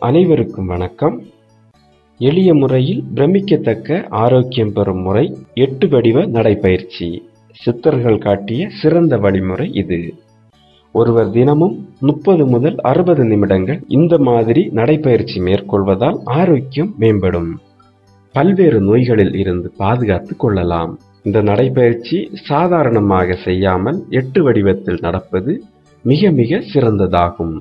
அனைவருக்கும் வணக்கம். எளிய முறையில் பிரமிக்கத்தக்க ஆரோக்கியம் பெறும் முறை எட்டு வடிவ நடைபயிற்சி சித்தர்கள் காட்டிய சிறந்த வழிமுறை இது. ஒருவர் தினமும் முப்பது முதல் அறுபது நிமிடங்கள் இந்த மாதிரி நடைப்பயிற்சி மேற்கொள்வதால் ஆரோக்கியம் மேம்படும். பல்வேறு நோய்களில் இருந்து பாதுகாத்துக் கொள்ளலாம். இந்த நடைப்பயிற்சி சாதாரணமாக செய்யாமல் எட்டு வடிவத்தில் நடப்பது மிக மிக சிறந்ததாகும்.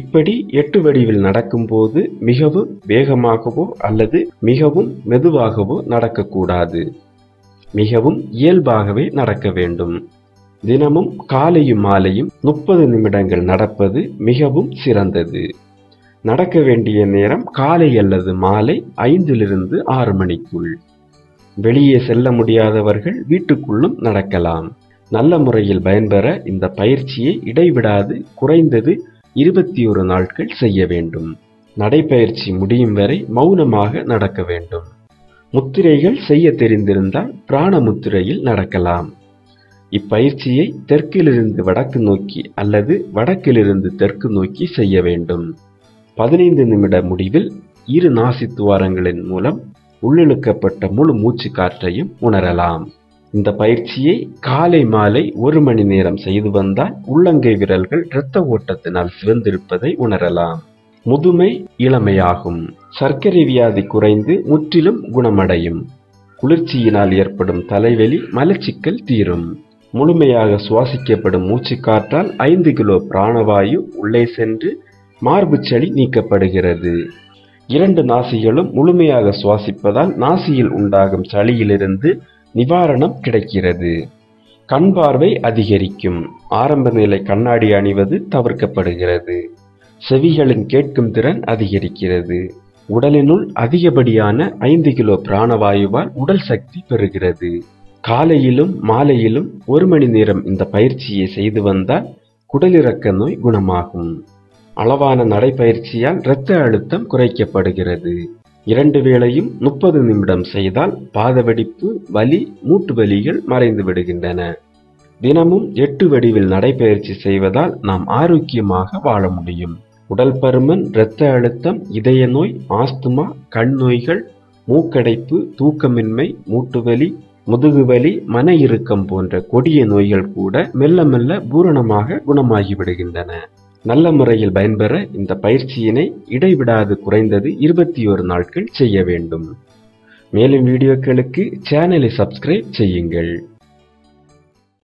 இப்படி எட்டு வடிவில் நடக்கும்போது மிகவும் வேகமாகவோ அல்லது மிகவும் மெதுவாகவோ நடக்கக்கூடாது. மிகவும் இயல்பாகவே நடக்க வேண்டும். தினமும் காலையும் மாலையும் முப்பது நிமிடங்கள் நடப்பது மிகவும் சிறந்தது. நடக்க வேண்டிய நேரம் காலை அல்லது மாலை ஐந்திலிருந்து ஆறு மணிக்குள். வெளியே செல்ல முடியாதவர்கள் வீட்டுக்குள்ளும் நடக்கலாம். நல்ல முறையில் பயன்பெற இந்த பயிற்சியை இடைவிடாது குறைந்தது இருபத்தி ஒரு நாட்கள் செய்ய வேண்டும். நடைப்பயிற்சி முடியும் வரை மௌனமாக நடக்க வேண்டும். முத்திரைகள் செய்ய தெரிந்திருந்தால் பிராண முத்திரையில் நடக்கலாம். இப்பயிற்சியை தெற்கிலிருந்து வடக்கு நோக்கி அல்லது வடக்கிலிருந்து தெற்கு நோக்கி செய்ய வேண்டும். பதினைந்து நிமிட முடிவில் இரு நாசி துவாரங்களின் மூலம் உள்ளிழுக்கப்பட்ட முழு மூச்சு காற்றையும் உணரலாம். இந்த பயிற்சியை காலை மாலை ஒரு மணி நேரம் செய்து வந்தால் உள்ளங்கை விரல்கள் இரத்த ஓட்டத்தினால் சிவந்திருப்பதை உணரலாம். முதுமை இளமையாகும். சர்க்கரை வியாதி குறைந்து முற்றிலும் குணமடையும். குளிர்ச்சியினால் ஏற்படும் தலைவலி மலச்சிக்கல் தீரும். முழுமையாக சுவாசிக்கப்படும் மூச்சுக்காற்றால் ஐந்து கிலோ பிராணவாயு உள்ளே சென்று மார்பு நீக்கப்படுகிறது. இரண்டு நாசிகளும் முழுமையாக சுவாசிப்பதால் நாசியில் உண்டாகும் சளியிலிருந்து நிவாரணம் கிடைக்கிறது. கண் பார்வை அதிகரிக்கும். ஆரம்ப நிலை கண்ணாடி அணிவது தவிர்க்கப்படுகிறது. செவிகளின் கேட்கும் திறன் அதிகரிக்கிறது. உடலினுள் அதிகப்படியான ஐந்து கிலோ பிராணவாயுவால் உடல் சக்தி பெறுகிறது. காலையிலும் மாலையிலும் ஒரு மணி நேரம் இந்த பயிற்சியை செய்து வந்தால் குடலிறக்க நோய் குணமாகும். அளவான நடைப்பயிற்சியால் இரத்த அழுத்தம் குறைக்கப்படுகிறது. இரண்டு வேளையும் முப்பது நிமிடம் செய்தால் பாதவெடிப்பு வலி மூட்டு வலிகள் மறைந்து விடுகின்றன. தினமும் எட்டு வடிவில் நடைபயிற்சி செய்வதால் நாம் ஆரோக்கியமாக வாழ முடியும். உடல் பருமன் இரத்த அழுத்தம் இதய நோய் ஆஸ்துமா கண் நோய்கள் மூக்கடைப்பு தூக்கமின்மை மூட்டுவலி முதுகுவலி மன இறுக்கம் போன்ற கொடிய நோய்கள் கூட மெல்ல மெல்ல பூரணமாக குணமாகி விடுகின்றன. நல்ல முறையில் பயன்பெற இந்த பயிற்சியினை இடைவிடாது குறைந்தது இருபத்தி ஒரு நாட்கள் செய்ய வேண்டும். மேலும் வீடியோக்களுக்கு சேனலை சப்ஸ்கிரைப் செய்யுங்கள்.